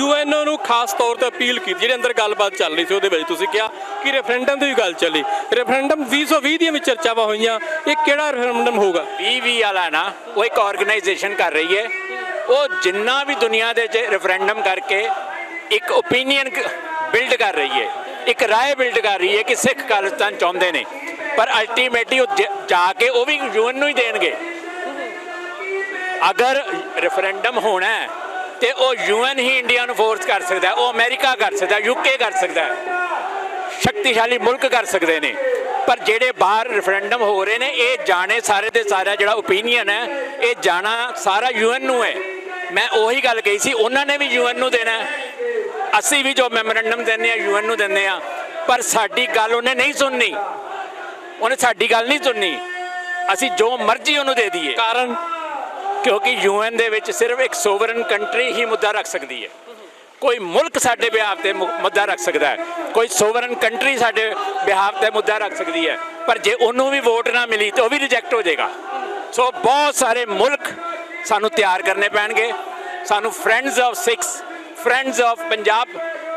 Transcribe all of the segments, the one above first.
UNO ਨੂੰ ਖਾਸ ਤੌਰ ਤੇ ਅਪੀਲ ਕੀਤੀ, ਜਿਹੜੇ ਅੰਦਰ ਗੱਲਬਾਤ ਚੱਲ ਰਹੀ ਸੀ ਉਹਦੇ ਵਿੱਚ ਤੁਸੀਂ ਕਿਹਾ ਕਿ ਰੈਫਰੈਂਡਮ ਦੀ ਵੀ ਗੱਲ ਚੱਲੀ। ਰੈਫਰੈਂਡਮ 2020 ਦੀਆਂ ਵੀ ਚਰਚਾਵਾਂ ਹੋਈਆਂ, ਇਹ ਕਿਹੜਾ ਰੈਫਰੈਂਡਮ ਹੋਊਗਾ? 2020 ਵਾਲਾ ਨਾ, ਉਹ ਇੱਕ ਆਰਗੇਨਾਈਜੇਸ਼ਨ ਕਰ ਰਹੀ ਹੈ। ਉਹ ਜਿੰਨਾ ਵੀ ਦੁਨੀਆ ਦੇ ਰੈਫਰੈਂਡਮ ਕਰਕੇ ਇੱਕ ਓਪੀਨੀਅਨ ਬਿਲਡ ਕਰ ਰਹੀ ਹੈ। ਇੱਕ ਰਾਏ ਬਿਲਡ ਕਰ ਰਹੀ ਹੈ ਕਿ ਸਿੱਖ ਖਾਲਿਸਤਾਨ ਚਾਹੁੰਦੇ ਨੇ। ਪਰ ਅਲਟੀਮੇਟਲੀ ਉਹ ਜ- ਜਾ ਕੇ ਉਹ ਵੀ ਯੂਐਨ ਨੂੰ ਹੀ ਦੇਣਗੇ। ਅਗਰ ਰੈਫਰੈਂਡਮ ਹੋਣਾ ਹੈ ਤੇ ਉਹ ਯੂਐਨ ਹੀ ਇੰਡੀਆ ਨੂੰ ਫੋਰਸ ਕਰ ਸਕਦਾ ਉਹ ਅਮਰੀਕਾ ਕਰ ਸਕਦਾ ਯੂਕੇ ਕਰ ਸਕਦਾ ਸ਼ਕਤੀਸ਼ਾਲੀ ਮੁਲਕ ਕਰ ਸਕਦੇ ਨੇ। ਪਰ ਜਿਹੜੇ ਬਾਹਰ ਰੈਫਰੈਂਡਮ ਹੋ ਰਹੇ ਨੇ, ਇਹ ਜਾਣੇ ਸਾਰੇ ਦੇ ਸਾਰਾ ਜਿਹੜਾ ਓਪੀਨੀਅਨ ਹੈ, ਇਹ ਜਾਣਾ ਸਾਰਾ ਯੂਐਨ ਨੂੰ ਹੈ। ਮੈਂ ਉਹੀ ਗੱਲ ਕਹੀ ਸੀ, ਉਹਨਾਂ ਨੇ ਵੀ ਯੂਐਨ ਨੂੰ ਦੇਣਾ ਅਸੀਂ ਵੀ ਜੋ ਮੈਮੋਰੈਂਡਮ ਦਿੰਦੇ ਆ ਯੂਐਨ ਨੂੰ ਦਿੰਦੇ ਆ ਪਰ ਸਾਡੀ ਗੱਲ ਉਹਨੇ ਨਹੀਂ ਸੁਣਨੀ। ਉਹਨੇ ਸਾਡੀ ਗੱਲ ਨਹੀਂ ਸੁਣਨੀ। ਅਸੀਂ ਜੋ ਮਰਜ਼ੀ ਉਹਨੂੰ ਦੇ ਦਈਏ। ਕਾਰਨ? ਕਿਉਂਕਿ ਯੂਐਨ ਦੇ ਵਿੱਚ ਸਿਰਫ ਇੱਕ ਸੋਵਰਨ ਕੰਟਰੀ ਹੀ ਮੁੱਦਾ ਰੱਖ ਸਕਦੀ ਹੈ। ਕੋਈ ਮੁਲਕ ਸਾਡੇ ਬਿਹਾਫ ਤੇ ਮੁੱਦਾ ਰੱਖ ਸਕਦਾ ਹੈ। ਕੋਈ ਸੋਵਰਨ ਕੰਟਰੀ ਸਾਡੇ ਬਿਹਾਫ ਤੇ ਮੁੱਦਾ ਰੱਖ ਸਕਦੀ ਹੈ। ਪਰ ਜੇ ਉਹਨੂੰ ਵੀ ਵੋਟ ਨਾ ਮਿਲੀ ਤਾਂ ਉਹ ਵੀ ਰਿਜੈਕਟ ਹੋ ਜਾਏਗਾ। ਸੋ ਬਹੁਤ ਸਾਰੇ ਮੁਲਕ ਸਾਨੂੰ ਤਿਆਰ ਕਰਨੇ ਪੈਣਗੇ। ਸਾਨੂੰ friends of Sikhs friends of Punjab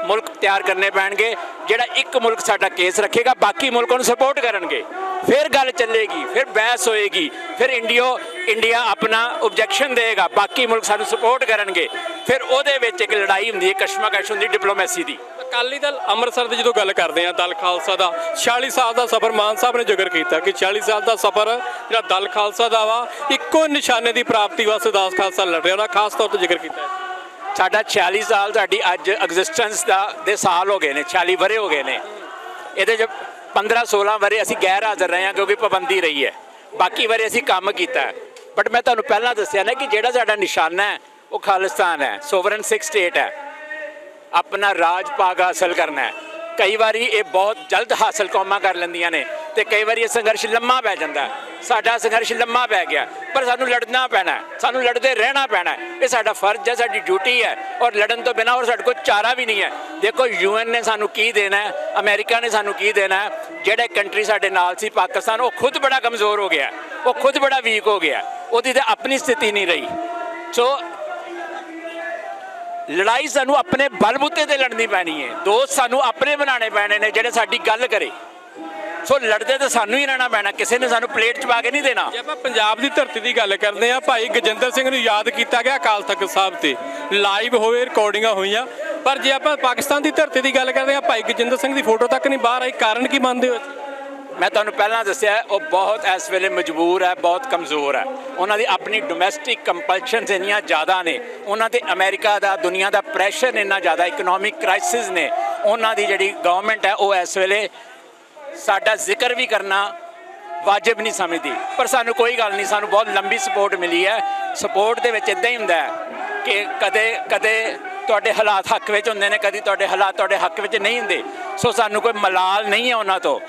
ਮੁਲਕ ਤਿਆਰ ਕਰਨੇ ਪੈਣਗੇ। ਜਿਹੜਾ ਇੱਕ ਮੁਲਕ ਸਾਡਾ ਕੇਸ ਰੱਖੇਗਾ, ਬਾਕੀ ਮੁਲਕਾਂ ਨੂੰ ਸਪੋਰਟ ਕਰਨਗੇ। ਫਿਰ ਗੱਲ ਚੱਲੇਗੀ, ਫਿਰ ਬਹਿਸ ਹੋਏਗੀ, ਫਿਰ ਇੰਡੀਓ, ਇੰਡੀਆ ਆਪਣਾ ਆਬਜੈਕਸ਼ਨ ਦੇਗਾ ਬਾਕੀ ਮੁਲਕ ਸਾਨੂੰ ਸਪੋਰਟ ਕਰਨਗੇ। ਫਿਰ ਉਹਦੇ ਵਿੱਚ ਇੱਕ ਲੜਾਈ ਹੁੰਦੀ ਹੈ, ਕਸ਼ਮਕਸ਼ ਹੁੰਦੀ ਡਿਪਲੋਮੈਸੀ ਦੀ। ਅਕਾਲੀ ਦਲ ਅੰਮ੍ਰਿਤਸਰ ਦੀ ਜਦੋਂ ਗੱਲ ਕਰਦੇ ਆ, ਦਲ ਖਾਲਸਾ ਦਾ 46 ਸਾਲ ਦਾ ਸਫ਼ਰ ਮਾਨ ਸਾਹਿਬ ਨੇ ਜ਼ਿਕਰ ਕੀਤਾ ਕਿ 46 ਸਾਲ ਦਾ ਸਫ਼ਰ ਜਿਹੜਾ ਦਲ ਖਾਲਸਾ ਦਾ ਵਾ, ਇੱਕੋ ਨਿਸ਼ਾਨੇ ਦੀ ਪ੍ਰਾਪਤੀ ਵਾਸਤੇ ਦਾਸ ਖਾਲਸਾ ਲੜ ਰਿਹਾ ਉਹਦਾ ਖਾਸ ਤੌਰ ਤੇ ਜ਼ਿਕਰ ਕੀਤਾ। ਸਾਡਾ 46 ਸਾਲ ਸਾਡੀ ਅੱਜ ਐਗਜ਼ਿਸਟੈਂਸ ਦਾ ਦੇ ਸਾਲ ਹੋ ਗਏ ਨੇ 46 ਵਰੇ ਹੋ ਗਏ ਨੇ। ਇਹਦੇ ਚ 15 16 ਵਰੇ ਅਸੀਂ ਗੈਰ ਹਾਜ਼ਰ ਰਹੇ ਹਾਂ ਕਿਉਂਕਿ ਪਾਬੰਦੀ ਰਹੀ ਹੈ। ਬਾਕੀ ਵਰੇ ਅਸੀਂ ਕੰਮ ਕੀਤਾ ਬਟ ਮੈਂ ਤੁਹਾਨੂੰ ਪਹਿਲਾਂ ਦੱਸਿਆ ਨਾ ਕਿ ਜਿਹੜਾ ਸਾਡਾ ਨਿਸ਼ਾਨਾ ਹੈ, ਉਹ ਖਾਲਿਸਤਾਨ ਹੈ ਸੋਵਰਨ ਸਿਕਸ ਸਟੇਟ ਹੈ। ਆਪਣਾ ਰਾਜ ਪਾਗ ਹਾਸਲ ਕਰਨਾ ਹੈ। ਕਈ ਵਾਰੀ ਇਹ ਬਹੁਤ ਜਲਦ ਹਾਸਲ ਕੌਮਾਂ ਕਰ ਲੈਂਦੀਆਂ ਨੇ। ਤੇ ਕਈ ਵਾਰੀ ਇਹ ਸੰਘਰਸ਼ ਲੰਮਾ ਪੈ ਜਾਂਦਾ ਸਾਡਾ ਸੰਘਰਸ਼ ਲੰਮਾ ਪੈ ਗਿਆ, ਪਰ ਸਾਨੂੰ ਲੜਨਾ ਪੈਣਾ ਸਾਨੂੰ ਲੜਦੇ ਰਹਿਣਾ ਪੈਣਾ ਇਹ ਸਾਡਾ ਫਰਜ਼ ਹੈ, ਸਾਡੀ ਡਿਊਟੀ ਹੈ ਔਰ ਲੜਨ ਤੋਂ ਬਿਨਾਂ ਔਰ ਸਾਡੇ ਕੋਲ ਚਾਰਾ ਵੀ ਨਹੀਂ ਹੈ। ਦੇਖੋ, ਯੂਐਨ ਨੇ ਸਾਨੂੰ ਕੀ ਦੇਣਾ ਹੈ, ਅਮਰੀਕਾ ਨੇ ਸਾਨੂੰ ਕੀ ਦੇਣਾ ਹੈ, ਜਿਹੜੇ ਕੰਟਰੀ ਸਾਡੇ ਨਾਲ ਸੀ, ਪਾਕਿਸਤਾਨ, ਉਹ ਖੁਦ ਬੜਾ ਕਮਜ਼ੋਰ ਹੋ ਗਿਆ ਉਹ ਖੁਦ ਬੜਾ ਵੀਕ ਹੋ ਗਿਆ ਉਹਦੀ ਤਾਂ ਆਪਣੀ ਸਥਿਤੀ ਨਹੀਂ ਰਹੀ। ਸੋ ਲੜਾਈ ਸਾਨੂੰ ਆਪਣੇ ਬਲਬੂਤੇ ਤੇ ਲੜਨੀ ਪੈਣੀ ਹੈ। ਦੋਸਤ ਸਾਨੂੰ ਆਪਣੇ ਬਣਾਉਣੇ ਪੈਣੇ ਨੇ, ਜਿਹੜੇ ਸਾਡੀ ਗੱਲ ਕਰੇ। ਸੋ ਲੜਦੇ ਤਾਂ ਸਾਨੂੰ ਹੀ ਰਹਿਣਾ ਪੈਣਾ ਕਿਸੇ ਨੇ ਸਾਨੂੰ ਪਲੇਟ 'ਚ ਪਾ ਕੇ ਨਹੀਂ ਦੇਣਾ। ਜੇ ਆਪਾਂ ਪੰਜਾਬ ਦੀ ਧਰਤੀ ਦੀ ਗੱਲ ਕਰਦੇ ਆ ਭਾਈ ਗਜਿੰਦਰ ਸਿੰਘ ਨੂੰ ਯਾਦ ਕੀਤਾ ਗਿਆ ਅਕਾਲ ਤਖਤ ਸਾਹਿਬ ਤੇ। ਲਾਈਵ ਹੋਏ ਰਿਕਾਰਡਿੰਗਾਂ ਹੋਈਆਂ। ਪਰ ਜੇ ਆਪਾਂ ਪਾਕਿਸਤਾਨ ਦੀ ਧਰਤੀ ਦੀ ਗੱਲ ਕਰਦੇ ਆ ਭਾਈ ਗਜਿੰਦਰ ਸਿੰਘ ਦੀ ਫੋਟੋ ਤੱਕ ਨਹੀਂ ਬਾਹਰ ਆਈ ਕਾਰਨ ਕੀ ਮੰਨਦੇ ਹੋ? ਮੈਂ ਤੁਹਾਨੂੰ ਪਹਿਲਾਂ ਦੱਸਿਆ ਉਹ ਬਹੁਤ ਇਸ ਵੇਲੇ ਮਜਬੂਰ ਹੈ ਬਹੁਤ ਕਮਜ਼ੋਰ ਹੈ। ਉਹਨਾਂ ਦੀ ਆਪਣੀ ਡੋਮੈਸਟਿਕ ਕੰਪਲਸ਼ਨਸ ਇੰਨੀਆਂ ਜ਼ਿਆਦਾ ਨੇ। ਉਹਨਾਂ ਤੇ ਅਮਰੀਕਾ ਦਾ ਦੁਨੀਆ ਦਾ ਪ੍ਰੈਸ਼ਰ ਇੰਨਾ ਜ਼ਿਆਦਾ ਇਕਨੋਮਿਕ ਕ੍ਰਾਈਸਿਸ ਨੇ। ਉਹਨਾਂ ਦੀ ਜਿਹੜੀ ਗਵਰਨਮੈਂਟ ਹੈ ਉਹ ਇਸ ਵੇਲੇ ਸਾਡਾ ਜ਼ਿਕਰ ਵੀ ਕਰਨਾ ਵਾਜਬ ਨਹੀਂ ਸਮਝਦੀ। ਪਰ ਸਾਨੂੰ ਕੋਈ ਗੱਲ ਨਹੀਂ, ਸਾਨੂੰ ਬਹੁਤ ਲੰਬੀ ਸਪੋਰਟ ਮਿਲੀ ਹੈ। ਸਪੋਰਟ ਦੇ ਵਿੱਚ ਇਦਾਂ ਹੀ ਹੁੰਦਾ ਹੈ ਕਿ ਕਦੇ ਕਦੇ ਤੁਹਾਡੇ ਹਾਲਾਤ ਹੱਕ ਵਿੱਚ ਹੁੰਦੇ ਨੇ, ਕਦੀ ਤੁਹਾਡੇ ਹਾਲਾਤ ਤੁਹਾਡੇ ਹੱਕ ਵਿੱਚ ਨਹੀਂ ਹੁੰਦੇ। ਸੋ ਸਾਨੂੰ ਕੋਈ ਮਲਾਲ ਨਹੀਂ ਹੈ ਉਹਨਾਂ ਤੋਂ।